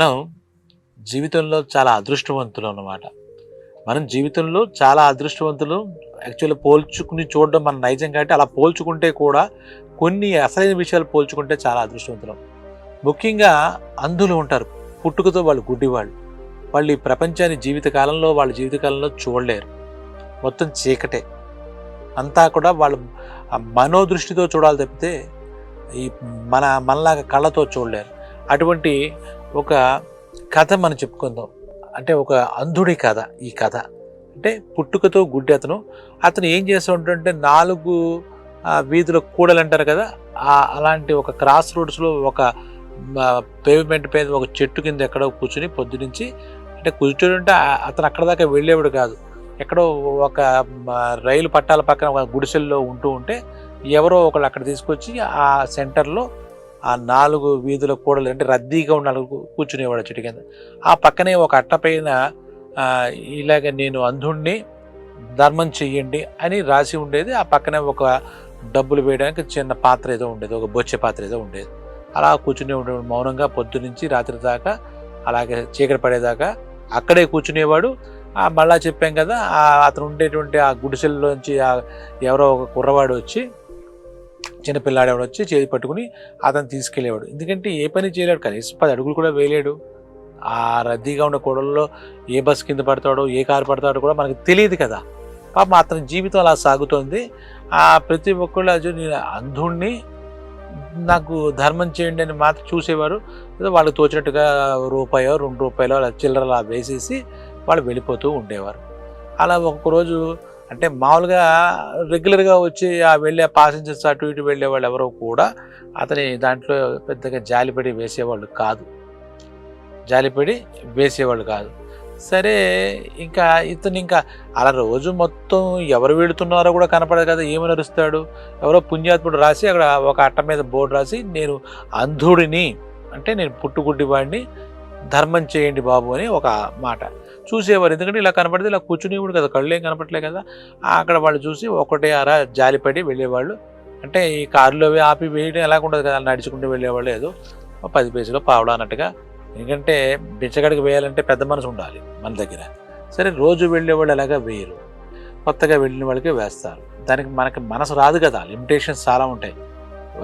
మనం జీవితంలో చాలా అదృష్టవంతులు అన్నమాట. మనం జీవితంలో చాలా అదృష్టవంతులు యాక్చువల్లీ పోల్చుకుని చూడడం మన నైజం కాబట్టి అలా పోల్చుకుంటే కూడా కొన్ని అసలైన విషయాలు పోల్చుకుంటే చాలా అదృష్టవంతులం. ముఖ్యంగా అంధులు ఉంటారు పుట్టుకతో వాళ్ళు గుడ్డివాళ్ళు. వాళ్ళు ఈ ప్రపంచాన్ని జీవితకాలంలో వాళ్ళ జీవితకాలంలో చూడలేరు. మొత్తం చీకటే. అంతా కూడా వాళ్ళు మనోదృష్టితో చూడాలి తప్పితే ఈ మన మనలాగా కళ్ళతో చూడలేరు. అటువంటి ఒక కథ మనం చెప్పుకుందాం. అంటే ఒక అంధుడి కథ ఈ కథ. అంటే పుట్టుకతో గుడ్డి అతను. అతను ఏం చేస్తూ ఉంటాడంటే నాలుగు వీధుల కూడలు అంటారు కదా అలాంటి ఒక క్రాస్ రోడ్స్లో ఒక పేవ్మెంట్ పైన ఒక చెట్టు కింద ఎక్కడో కూర్చుని పొద్దునుంచి అంటే కూర్చుంటే అతను అక్కడ దాకా వెళ్ళేవాడు కాదు. ఎక్కడో ఒక రైలు పట్టాల పక్కన ఒక గుడిసెల్లో ఉంటూ ఉంటే ఎవరో ఒకళ్ళు అక్కడ తీసుకొచ్చి ఆ సెంటర్లో ఆ నాలుగు వీధుల కూడలు అంటే రద్దీగా ఉన్న కూర్చునేవాడు చెట్టు కింద. ఆ పక్కనే ఒక అట్ట పైన ఇలాగ నేను అంధుణ్ణి ధర్మం చెయ్యండి అని రాసి ఉండేది. ఆ పక్కనే ఒక డబ్బులు వేయడానికి చిన్న పాత్ర ఏదో ఉండేది ఒక బొచ్చే పాత్ర ఏదో ఉండేది. అలా కూర్చునే ఉండేవాడు మౌనంగా పొద్దు నుంచి రాత్రి దాకా అలాగే చీకటి పడేదాకా అక్కడే కూర్చునేవాడు. మళ్ళా చెప్పాం కదా అతను ఉండేటువంటి ఆ గుడిసెల్లోంచి ఎవరో ఒక కుర్రవాడు వచ్చి చిన్నపిల్లాడేవాడు వచ్చి చేతి పట్టుకుని అతను తీసుకెళ్ళేవాడు. ఎందుకంటే ఏ పని చేయలేడు కనీసం పది అడుగులు కూడా వేయలేడు. ఆ రద్దీగా ఉన్న కూడల్లో ఏ బస్ కింద పడతాడో ఏ కారు పడతాడో కూడా మనకు తెలియదు కదా. పాపం అతని జీవితం అలా సాగుతోంది. ఆ ప్రతి ఒక్కళ్ళు అజు నేను అంధుణ్ణి నాకు ధర్మం చేయండి అని మాత్రం చూసేవారు. ఏదో వాళ్ళకి తోచినట్టుగా రూపాయో రెండు రూపాయలు అలా చిల్లర అలా వేసేసి వాళ్ళు వెళ్ళిపోతూ ఉండేవారు. అలా ఒక్కరోజు అంటే మామూలుగా రెగ్యులర్గా వచ్చి ఆ వెళ్ళే ప్యాసింజర్స్ అటు ఇటు వెళ్ళే వాళ్ళు ఎవరో కూడా అతని దాంట్లో పెద్దగా జాలిపడి వేసేవాళ్ళు కాదు. జాలిపడి వేసేవాళ్ళు కాదు. సరే ఇంకా ఇతను ఇంకా అలా రోజు మొత్తం ఎవరు వెళుతున్నారో కూడా కనపడదు కదా ఏమని అరుస్తాడు ఎవరో పుణ్యాత్ముడు రాసి అక్కడ ఒక అట్ట మీద బోర్డు రాసి నేను అంధుడిని అంటే నేను పుట్టుగుడ్డి వాడిని ధర్మం చేయండి బాబు అని ఒక మాట. చూసేవారు. ఎందుకంటే ఇలా కనపడితే ఇలా కూర్చునేవాడు కదా కళ్ళు ఏం కనపడలే కదా. అక్కడ వాళ్ళు చూసి ఒకటే అరా జాలిపడి వెళ్ళేవాళ్ళు. అంటే ఈ కారులో అవి ఆపి వేయడం ఎలా ఉండదు కదా నడుచుకుంటూ వెళ్ళేవాళ్ళు ఏదో పది పేజీలో పావడం అన్నట్టుగా. ఎందుకంటే బిచ్చగడికి వేయాలంటే పెద్ద మనసు ఉండాలి మన దగ్గర. సరే రోజు వెళ్ళేవాళ్ళు ఎలాగా వేయరు. కొత్తగా వెళ్ళిన వాళ్ళకి వేస్తారు. దానికి మనకి మనసు రాదు కదా లిమిటేషన్స్ చాలా ఉంటాయి.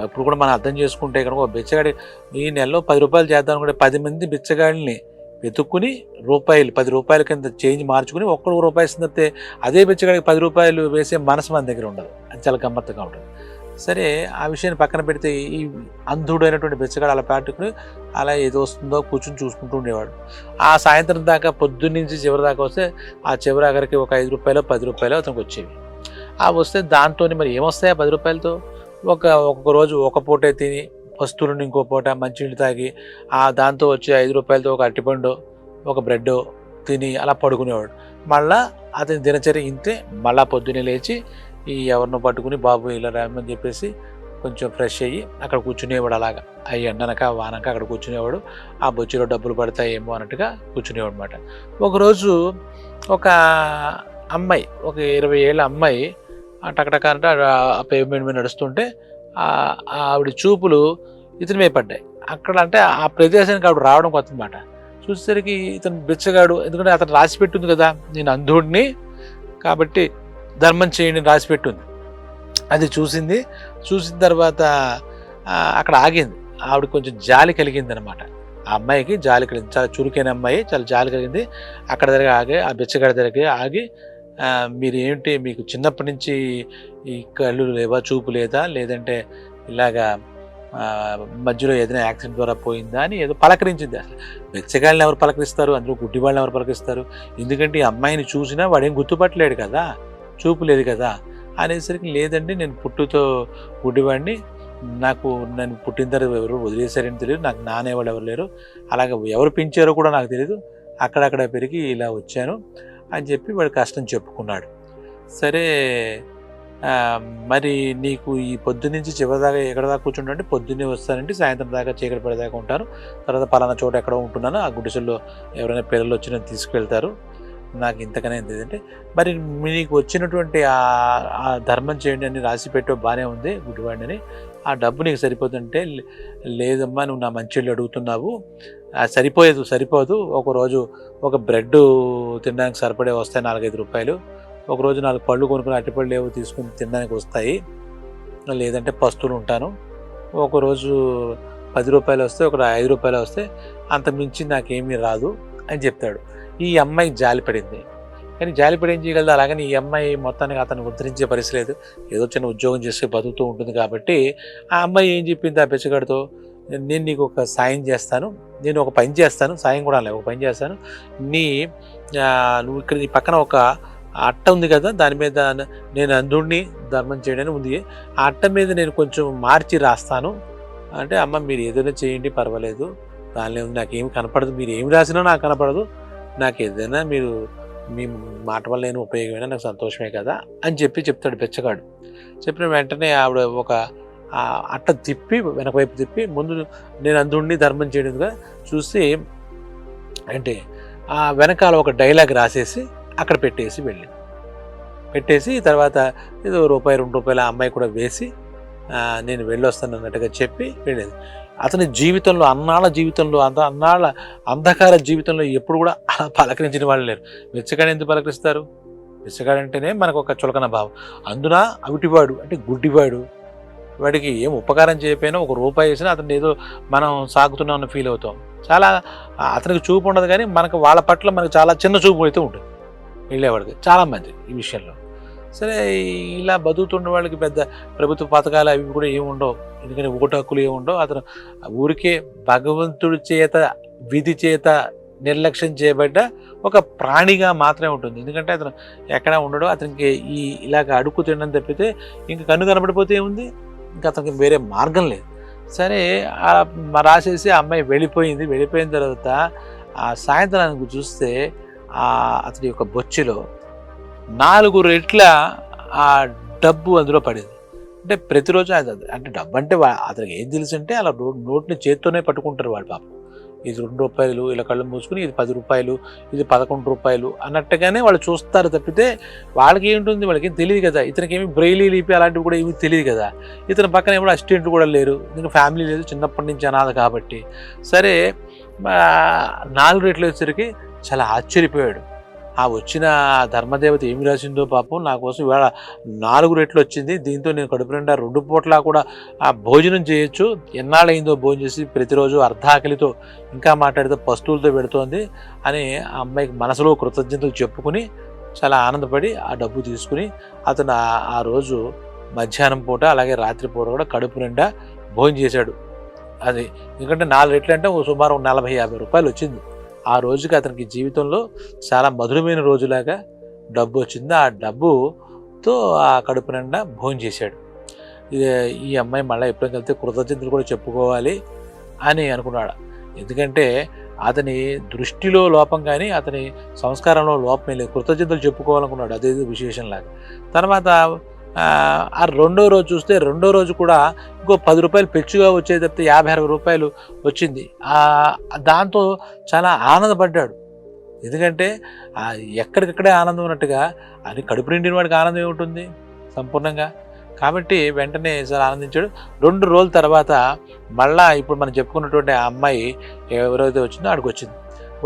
ఇప్పుడు కూడా మనం అర్థం చేసుకుంటే కనుక ఒక బిచ్చగాడి ఈ నెలలో పది రూపాయలు చేద్దాం అనుకుంటే పది మంది బిచ్చగాడిని వెతుక్కుని రూపాయలు పది రూపాయల కింద చేంజ్ మార్చుకుని ఒక్కడు రూపాయి ఇస్తుందంటే అదే బిచ్చగాడికి పది రూపాయలు వేసే మనసు మన దగ్గర ఉండదు. అది చాలా గమ్మత్తుగా ఉంటుంది. సరే ఆ విషయాన్ని పక్కన పెడితే ఈ అంధుడైనటువంటి బిచ్చగాడు అలా పెట్టుకుని అలా ఏదో వస్తుందో కూర్చుని చూసుకుంటూ ఉండేవాడు. ఆ సాయంత్రం దాకా పొద్దున్న నుంచి చివరి దాకా వస్తే ఆ చివరి ఆఖరికి ఒక ఐదు రూపాయలు పది రూపాయలు అతనికి వచ్చేవి. ఆ వస్తే దాంతో మరి ఏమొస్తాయి ఆ పది రూపాయలతో? ఒక ఒక్కొక్క రోజు ఒక పూటే తిని వస్తువులను ఇంకో పూట మంచినీళ్ళు తాగి ఆ దాంతో వచ్చి ఐదు రూపాయలతో ఒక అట్టిపండు ఒక బ్రెడ్ తిని అలా పడుకునేవాడు. మళ్ళా అతని దినచర్య ఇంతే. మళ్ళా పొద్దున్నే లేచి ఈ ఎవరినో పట్టుకుని బాబు ఇలా రామని చెప్పేసి కొంచెం ఫ్రెష్ అయ్యి అక్కడ కూర్చునేవాడు అలాగా. అవి ఎండనక వానక అక్కడ కూర్చునేవాడు. ఆ బొచ్చులో డబ్బులు పడతాయేమో అన్నట్టుగా కూర్చునేవాడు అనమాట ఒకరోజు ఒక అమ్మాయి ఒక ఇరవై ఏళ్ళ అమ్మాయి టకటక అంటే ఆ పేమెంట్ మీద నడుస్తుంటే ఆవిడ చూపులు ఇతని మీద పడ్డాయి. అక్కడ అంటే ఆ ప్రదేశానికి ఆవిడ రావడం కొత్త మాట. చూసేసరికి ఇతను బిచ్చగాడు ఎందుకంటే అతను రాసి పెట్టుంది కదా నేను అంధుడిని కాబట్టి ధర్మం చేయండి అని రాసి అది చూసింది. చూసిన తర్వాత అక్కడ ఆగింది. ఆవిడ కొంచెం జాలి కలిగింది అనమాట ఆ అమ్మాయికి జాలి కలిగింది. చాలా చురుకైన అమ్మాయి చాలా జాలి కలిగింది. అక్కడ దగ్గర ఆగి ఆ బిచ్చగాడి దగ్గర ఆగి మీరు ఏంటి మీకు చిన్నప్పటి నుంచి ఈ కళ్ళు లేవా చూపు లేదా? లేదంటే ఇలాగా మధ్యలో ఏదైనా యాక్సిడెంట్ ద్వారా పోయిందా అని ఏదో పలకరించింది. అసలు బెచ్చగాళ్ళని ఎవరు పలకరిస్తారు? అందులో గుడ్డి వాళ్ళని ఎవరు పలకరిస్తారు? ఎందుకంటే ఈ అమ్మాయిని చూసినా వాడేం గుర్తుపట్టలేడు కదా చూపు లేదు కదా అనేసరికి లేదండి నేను పుట్టుతో గుడ్డివాడిని. నాకు నన్ను పుట్టిన తర్వాత ఎవరు వదిలేశారని తెలియదు. నాకు నానేవాళ్ళు ఎవరు లేరు. అలాగే ఎవరు పెంచారో కూడా నాకు తెలియదు అక్కడక్కడ పెరిగి ఇలా వచ్చాను. అని చెప్పి వాడు కష్టం చెప్పుకున్నాడు. సరే మరి నీకు ఈ పొద్దు నుంచి చివరిదాకా ఎక్కడ దాకా కూర్చుంటే పొద్దున్నే వస్తానంటే సాయంత్రం దాకా చీకటి పడేదాకా ఉంటాను. తర్వాత పలానా చోట ఎక్కడో ఉంటున్నాను ఆ గుడిసెల్లో ఎవరైనా పిల్లలు వచ్చినా తీసుకెళ్తారు నాకు ఇంతకనే ఏంటంటే మరి మీకు వచ్చినటువంటి ఆ ఆ ధర్మం చేయండి అని రాసి పెట్టో బాగానే ఉంది గుడివాడిని ఆ డబ్బు నీకు సరిపోతుంటే లేదమ్మా నువ్వు నా మంచిళ్ళు అడుగుతున్నావు. సరిపోయేది సరిపోదు. ఒకరోజు ఒక బ్రెడ్ తినడానికి సరిపడే వస్తాయి నాలుగైదు రూపాయలు. ఒకరోజు నాలుగు పళ్ళు కొనుక్కుని అట్టిపళ్ళు ఏవో తీసుకుని తినడానికి వస్తాయి. లేదంటే పస్తులు ఉంటాను. ఒకరోజు పది రూపాయలు వస్తే ఒక ఐదు రూపాయలు వస్తే అంత మించి నాకేమీ రాదు అని చెప్తాడు. ఈ అమ్మాయి జాలి పడింది కానీ జాలిపడి ఏం చేయగలదు? అలాగని ఈ అమ్మాయి మొత్తానికి అతను ఉద్ధరించే పరిస్థితి లేదు. ఏదో చిన్న ఉద్యోగం చేస్తే బతుకుతూ ఉంటుంది కాబట్టి ఆ అమ్మాయి ఏం చెప్పింది ఆ బెచ్చగాడితో నేను నీకు ఒక సాయం చేస్తాను. నేను ఒక పని చేస్తాను. సాయం కూడా లేదు. ఒక పని చేస్తాను. నీ నువ్వు ఇక్కడ నీ పక్కన ఒక అట్ట ఉంది కదా? దాని మీద నేను అందుడిని ధర్మం చేయడానికి ఉంది. ఆ అట్ట మీద నేను కొంచెం మార్చి రాస్తాను. అంటే అమ్మ మీరు ఏదైనా చేయండి పర్వాలేదు. దానిలో నాకు నాకేం కనపడదు. మీరు ఏమి రాసినా నాకు కనపడదు. నాకు ఏదైనా మీరు మీ మాట వల్ల నేను ఉపయోగమైనా నాకు సంతోషమే కదా అని చెప్పి చెప్తాడు బెచ్చగాడు. చెప్పిన వెంటనే ఆవిడ ఒక అట్ట తిప్పి వెనక వైపు తిప్పి ముందు నేను అందుండి ధర్మం చేయడంగా చూసి అంటే ఆ వెనకాల ఒక డైలాగ్ రాసేసి అక్కడ పెట్టేసి వెళ్ళి. పెట్టేసి తర్వాత ఏదో రూపాయి రెండు రూపాయల అమ్మాయి కూడా వేసి నేను వెళ్ళొస్తాను అన్నట్టుగా చెప్పి వెళ్ళేది. అతని జీవితంలో అన్నాళ్ళ జీవితంలో అంత అన్నాళ్ళ అంధకార జీవితంలో ఎప్పుడు కూడా అలా పలకరించిన వాళ్ళు లేరు. వెచ్చగాడు ఎందుకు పలకరిస్తారు? వెచ్చగాడు మనకు ఒక చులకన భావం. అందున అవిటివాడు అంటే గుడ్డివాడు వాడికి ఏం ఉపకారం చేయకపోయినా ఒక రూపాయి వేసినా అతను ఏదో మనం సాగుతున్నామని ఫీల్ అవుతాం. చాలా అతనికి చూపు ఉండదు కానీ మనకు వాళ్ళ పట్ల మనకు చాలా చిన్న చూపు అయితే ఉంటుంది. వెళ్ళేవాడికి. చాలా మంది ఈ విషయంలో. సరే ఇలా బతుకుతున్న వాళ్ళకి పెద్ద ప్రభుత్వ పథకాలు అవి కూడా ఏమి ఉండవు. ఎందుకంటే ఓటు హక్కులు ఏమి ఉండవు. అతను ఊరికే భగవంతుడి చేత విధి చేత నిర్లక్ష్యం చేయబడ్డ ఒక ప్రాణిగా మాత్రమే ఉంటుంది. ఎందుకంటే అతను ఎక్కడ ఉండడు అతనికి ఈ ఇలాగ అడుక్కు తినడం తప్పితే ఇంక కన్ను కనబడిపోతే ఏముంది? ఇంకా అతనికి వేరే మార్గం లేదు. సరే రాసేసి ఆ అమ్మాయి వెళ్ళిపోయింది. వెళ్ళిపోయిన తర్వాత ఆ సాయంత్రానికి చూస్తే అతడి యొక్క బొచ్చులో నాలుగు రెట్ల ఆ డబ్బు అందులో పడింది. అంటే ప్రతిరోజు అది అంటే డబ్బు అంటే అతనికి ఏం తెలుసు అంటే అలా నోట్ని చేత్తోనే పట్టుకుంటారు వాళ్ళు పాపం. ఇది రెండు రూపాయలు ఇలా కళ్ళు మూసుకుని ఇది పది రూపాయలు ఇది పదకొండు రూపాయలు అన్నట్టుగానే వాళ్ళు చూస్తారు తప్పితే వాళ్ళకి ఏంటుంది? వాళ్ళకి ఏం తెలియదు కదా. ఇతనికి ఏమి బ్రెయిలీ లిపి అలాంటివి కూడా ఏమీ తెలియదు కదా. ఇతని పక్కన ఏమో అసిస్టెంట్ కూడా లేరు. ఇంకా ఫ్యామిలీ లేదు. చిన్నప్పటి నుంచి అనాథ కాబట్టి. సరే నాలుగు రేట్లు వచ్చేసరికి చాలా ఆశ్చర్యపోయాడు. ఆ వచ్చిన ధర్మదేవత ఏమి రాసిందో పాపం నా కోసం ఇవాళ నాలుగు రెట్లు వచ్చింది. దీంతో నేను కడుపు నిండా రెండు పూట్లా కూడా ఆ భోజనం చేయొచ్చు. ఎన్నాళ్ళయిందో భోజనం చేసి ప్రతిరోజు అర్ధాకలితో ఇంకా మాట్లాడితే పస్తువులతో పెడుతోంది అని ఆ అమ్మాయికి మనసులో కృతజ్ఞతలు చెప్పుకుని చాలా ఆనందపడి ఆ డబ్బు తీసుకుని అతను ఆ- రోజు మధ్యాహ్నం పూట అలాగే రాత్రిపూట కూడా కడుపు నిండా భోజనం చేశాడు. అది ఎందుకంటే నాలుగు రెట్లు అంటే ఓ సుమారు ఒక నలభై యాభై రూపాయలు వచ్చింది. ఆ రోజుకి అతనికి జీవితంలో చాలా మధురమైన రోజులాగా డబ్బు వచ్చింది. ఆ డబ్బుతో ఆ కడుపు నిండా భోజనం చేశాడు. ఇది ఈ అమ్మాయి మళ్ళీ ఎప్పుడైనా వెళ్తే కృతజ్ఞతలు కూడా చెప్పుకోవాలి అని అనుకున్నాడు. ఎందుకంటే అతని దృష్టిలో లోపం కానీ అతని సంస్కారంలో లోపం లేదు. కృతజ్ఞతలు చెప్పుకోవాలనుకున్నాడు. అదే విశేషంలాగా. తర్వాత ఆ, రెండో రోజు చూస్తే రెండో రోజు కూడా ఇంకో పది రూపాయలు పెచ్చుగా వచ్చేది తప్పితే యాభై అరవై రూపాయలు వచ్చింది. దాంతో చాలా ఆనందపడ్డాడు. ఎందుకంటే ఆ ఎక్కడికక్కడే ఆనందం ఉన్నట్టుగా అది కడుపు నిండిన వాడికి ఆనందం ఏముంటుంది? సంపూర్ణంగా. కాబట్టి వెంటనే సార్ ఆనందించాడు. రెండు రోజుల తర్వాత మళ్ళా ఇప్పుడు మనం చెప్పుకున్నటువంటి ఆ అమ్మాయి ఎవరైతే వచ్చిందో ఆడికి వచ్చింది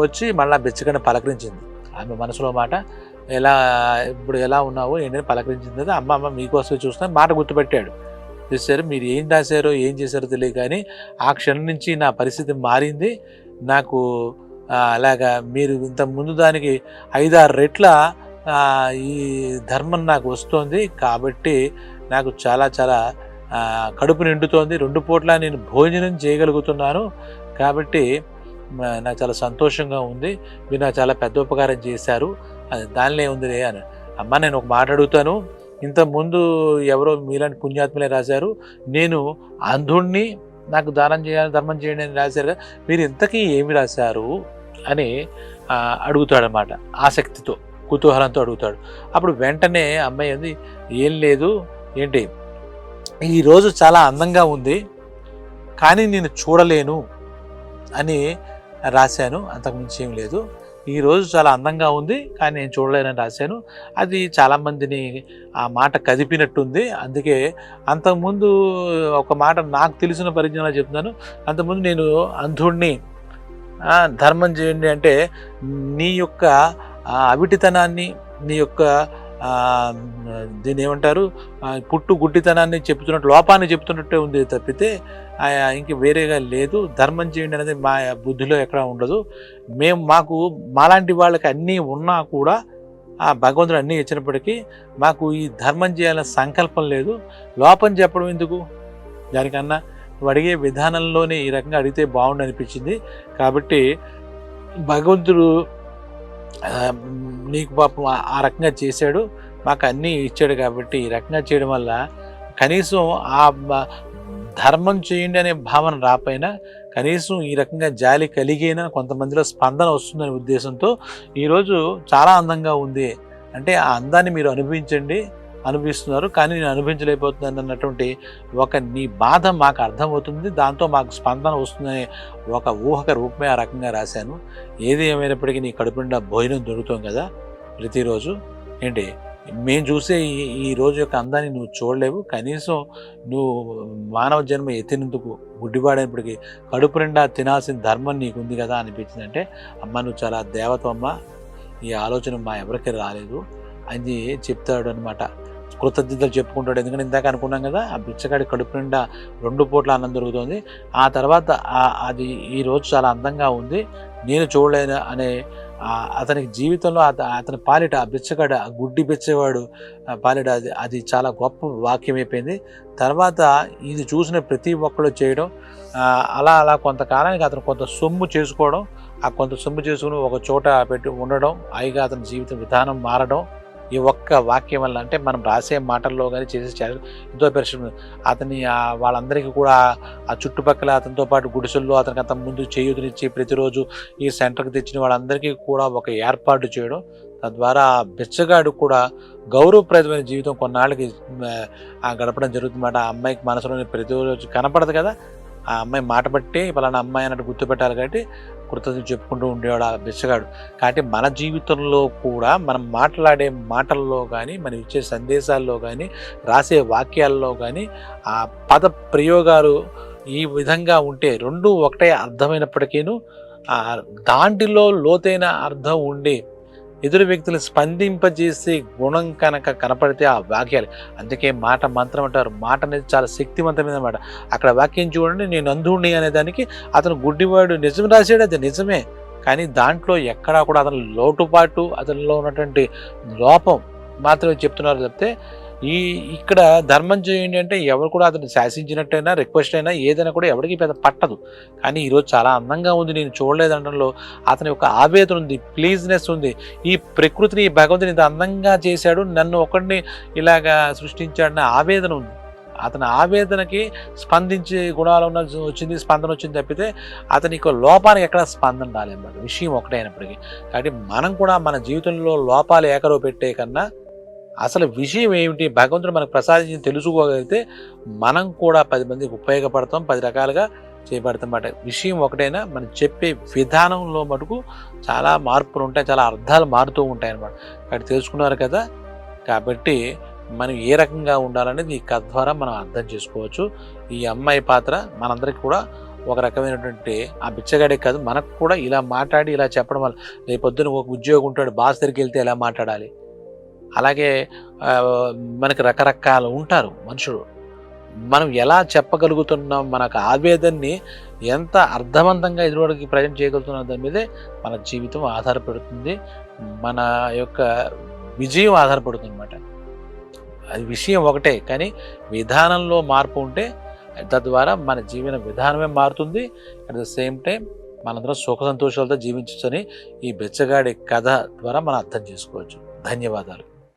వచ్చి మళ్ళీ బెచ్చగానే పలకరించింది. ఆమె మనసులో మాట ఎలా ఇప్పుడు ఎలా ఉన్నావు ఏంటని పలకరించింది. అమ్మ అమ్మ మీకోసమే చూస్తున్నా మాట గుర్తుపెట్టాడు. చూసారు మీరు ఏం రాశారో ఏం చేశారో తెలియదు కానీ ఆ క్షణం నుంచి నా పరిస్థితి మారింది. నాకు అలాగా మీరు ఇంత ముందు దానికి ఐదారు రెట్ల ఈ ధర్మం నాకు వస్తుంది. కాబట్టి నాకు చాలా చాలా కడుపు నిండుతోంది. రెండు పూట్ల నేను భోజనం చేయగలుగుతున్నాను. కాబట్టి నాకు చాలా సంతోషంగా ఉంది. మీరు నాకు చాలా పెద్ద ఉపకారం చేశారు. అది దానిలో ఏముందిలే అని. అమ్మ నేను ఒక మాట అడుగుతాను. ఇంత ముందు ఎవరో మీలాంటి పుణ్యాత్మలే రాశారు. నేను అంధుణ్ణి నాకు దానం చేయాలి ధర్మం చేయండి అని రాశారు కదా మీరు ఇంతకీ ఏమి రాశారు అని అడుగుతాడనమాట ఆసక్తితో కుతూహలంతో అడుగుతాడు. అప్పుడు వెంటనే అమ్మాయి ఉంది ఏం లేదు ఏంటి? ఈరోజు చాలా అందంగా ఉంది కానీ నేను చూడలేను అని రాశాను. అంతకుమించి ఏం లేదు. ఈరోజు చాలా అందంగా ఉంది కానీ నేను చూడలేనని రాశాను. అది చాలామందిని ఆ మాట కదిపినట్టుంది. అందుకే అంతకుముందు ఒక మాట నాకు తెలిసిన పరిజ్ఞానం చెప్తున్నాను. అంతకుముందు నేను అంధుడిని ధర్మం చేయండి అంటే నీ యొక్క అవిటితనాన్ని నీ యొక్క దీని దీన్ని ఏమంటారు? పుట్టు గుడ్డితనాన్ని చెప్తున్నట్టు లోపాన్ని చెప్తున్నట్టే ఉంది తప్పితే ఇంక వేరేగా లేదు. ధర్మం చేయండి అనేది మా బుద్ధిలో ఎక్కడ ఉండదు. మేము మాకు మాలాంటి వాళ్ళకి అన్నీ ఉన్నా కూడా ఆ భగవంతుడు అన్నీ ఇచ్చినప్పటికీ మాకు ఈ ధర్మం చేయాలనే సంకల్పం లేదు. లోపం చెప్పడం ఎందుకు? దానికన్నా నువ్వు అడిగే విధానంలోనే ఈ రకంగా అడిగితే బాగుండు అనిపించింది. కాబట్టి భగవంతుడు నీకు పాపం ఆ- రకంగా చేశాడు. మాకు అన్నీ ఇచ్చాడు కాబట్టి ఈ రకంగా చేయడం వల్ల కనీసం ఆ ధర్మం చేయండి అనే భావన రాపోయినా కనీసం ఈ రకంగా జాలి కలిగిన కొంతమందిలో స్పందన వస్తుందనే ఉద్దేశంతో ఈరోజు చాలా అందంగా ఉంది. అంటే ఆ అందాన్ని మీరు అనుభవించండి అనుభవిస్తున్నారు కానీ నేను అనుభవించలేకపోతున్నాను అన్నటువంటి ఒక నీ బాధ మాకు అర్థమవుతుంది. దాంతో మాకు స్పందన వస్తుందనే ఒక ఊహక రూపమే ఆ రకంగా రాశాను. ఏది ఏమైనప్పటికీ నీ కడుపు నిండా భోజనం దొరుకుతాం కదా ప్రతిరోజు. ఏంటి? మేము చూసే ఈ ఈ రోజు యొక్క అందాన్ని నువ్వు చూడలేవు. కనీసం నువ్వు మానవ జన్మ ఎత్తినందుకు గుడ్డివాడైనప్పటికీ కడుపు నిండా తినాల్సిన ధర్మం నీకుంది కదా అనిపించింది. అంటే అమ్మ నువ్వు చాలా దేవతమ్మ ఈ ఆలోచన మా ఎవరికి రాలేదు అని చెప్తాడు అనమాట కృతజ్ఞతలు చెప్పుకుంటాడు. ఎందుకంటే ఇందాక అనుకున్నాం కదా ఆ బిచ్చగాడి కడుపు నిండా రెండు పూట్ల అన్నం దొరుకుతుంది. ఆ తర్వాత అది ఈ రోజు చాలా అందంగా ఉంది. నేను చూడలేను అనే అతనికి జీవితంలో అతని పాలిట ఆ బిచ్చగాడు ఆ గుడ్డి బిచ్చవాడు పాలిట అది అది చాలా గొప్ప వాక్యం అయిపోయింది. తర్వాత ఇది చూసిన ప్రతి ఒక్కరు చేయడం అలా అలా కొంతకాలానికి అతను కొంత సొమ్ము చేసుకోవడం ఆ కొంత సొమ్ము చేసుకుని ఒక చోట పెట్టి ఉండడం అయిగా అతని జీవిత విధానం మారడం ఈ ఒక్క వాక్యం వల్ల అంటే మనం రాసే మాటల్లో కానీ చేసే చే- ఎంతో పరిశ్రమ అతని వాళ్ళందరికీ కూడా ఆ చుట్టుపక్కల అతనితో పాటు గుడిసెల్లో అతనికి అంత ముందు చేయూతనిచ్చి ప్రతిరోజు ఈ సెంటర్కి తెచ్చిన వాళ్ళందరికీ కూడా ఒక ఏర్పాటు చేయడం తద్వారా ఆ బిచ్చగాడు కూడా గౌరవప్రదమైన జీవితం కొన్నాళ్ళకి గడపడం జరుగుతుందన్నమాట. ఆ అమ్మాయికి మనసులోని ప్రతిరోజు కనపడదు కదా? ఆ అమ్మాయి మాట బట్టి పలానా అమ్మాయి అన్నట్టు గుర్తుపెట్టాలి కాబట్టి కృతజ్ఞతలు చెప్పుకుంటూ ఉండేవాడు ఆ బిచ్చగాడు. కాబట్టి మన జీవితంలో కూడా మనం మాట్లాడే మాటల్లో కానీ మనం ఇచ్చే సందేశాల్లో కానీ రాసే వాక్యాల్లో కానీ ఆ పద ప్రయోగాలు ఈ విధంగా ఉంటే రెండు ఒకటే అర్థమైనప్పటికీను ఆ లోతైన అర్థం ఉండి ఎదురు వ్యక్తులు స్పందింపజేసే గుణం కనుక కనపడితే ఆ వాక్యాలు. అందుకే మాట మంత్రం అంటారు. మాట అనేది చాలా శక్తివంతమైన మాట అక్కడ వాక్యం చూడండి నేను అంధుణ్ణి అనే దానికి అతను గుడ్డివాడు నిజం రాశాడు అది నిజమే. కానీ దాంట్లో ఎక్కడా కూడా అతని లోటుపాటు అతనిలో ఉన్నటువంటి లోపం మాత్రమే చెప్తున్నారు చెప్తే ఈ ఇక్కడ ధర్మం చేయండి అంటే ఎవరు కూడా అతను శాసించినట్టయినా రిక్వెస్ట్ అయినా ఏదైనా కూడా ఎవరికి పెద్ద పట్టదు. కానీ ఈరోజు చాలా అందంగా ఉంది నేను చూడలేదంటంలో అతని యొక్క ఆవేదన ఉంది ప్లీజ్నెస్ ఉంది. ఈ ప్రకృతిని ఈ భగవంతుని ఇంత అందంగా చేశాడు నన్ను ఒకడిని ఇలాగా సృష్టించాడన్న ఆవేదన ఉంది. అతని ఆవేదనకి స్పందించే గుణాలు ఉన్న వచ్చింది స్పందన వచ్చింది తప్పితే అతనికి లోపానికి ఎక్కడ స్పందన రాలేదన్నమాట విషయం ఒకటే అయినప్పటికీ. కాబట్టి మనం కూడా మన జీవితంలో లోపాలు ఏకరో పెట్టే కన్నా అసలు విషయం ఏమిటి? భగవంతుడు మనకు ప్రసాదించి తెలుసుకోగలిగితే మనం కూడా పది మందికి ఉపయోగపడతాం పది రకాలుగా చేయబడతాం విషయం ఒకటైనా మనం చెప్పే విధానంలో మటుకు చాలా మార్పులు ఉంటాయి చాలా అర్థాలు మారుతూ ఉంటాయి అన్నమాట కాబట్టి తెలుసుకున్నారు కదా? కాబట్టి మనం ఏ రకంగా ఉండాలనేది ఈ కథ ద్వారా మనం అర్థం చేసుకోవచ్చు. ఈ అమ్మాయి పాత్ర మనందరికీ కూడా ఒక రకమైనటువంటి ఆ బిచ్చగాడే కాదు మనకు కూడా ఇలా మాట్లాడి ఇలా చెప్పడం వల్ల రేపొద్దున ఒక ఉద్యోగం ఉంటాడు బాస్ దగ్గరికి వెళ్తే ఎలా మాట్లాడాలి? అలాగే మనకి రకరకాలు ఉంటారు మనుషులు. మనం ఎలా చెప్పగలుగుతున్నాం మనకు ఆవేదనని ఎంత అర్థవంతంగా ఎదురువాడికి ప్రజెంట్ చేయగలుగుతున్నాం దాని మీదే మన జీవితం ఆధారపడుతుంది. మన యొక్క విజయం ఆధారపడుతుంది అనమాట అది విషయం ఒకటే కానీ విధానంలో మార్పు ఉంటే తద్వారా మన జీవన విధానమే మారుతుంది. అట్ ద సేమ్ టైం మనందరం సుఖ సంతోషాలతో జీవించని ఈ బెచ్చగాడి కథ ద్వారా మనం అర్థం చేసుకోవచ్చు. ధన్యవాదాలు.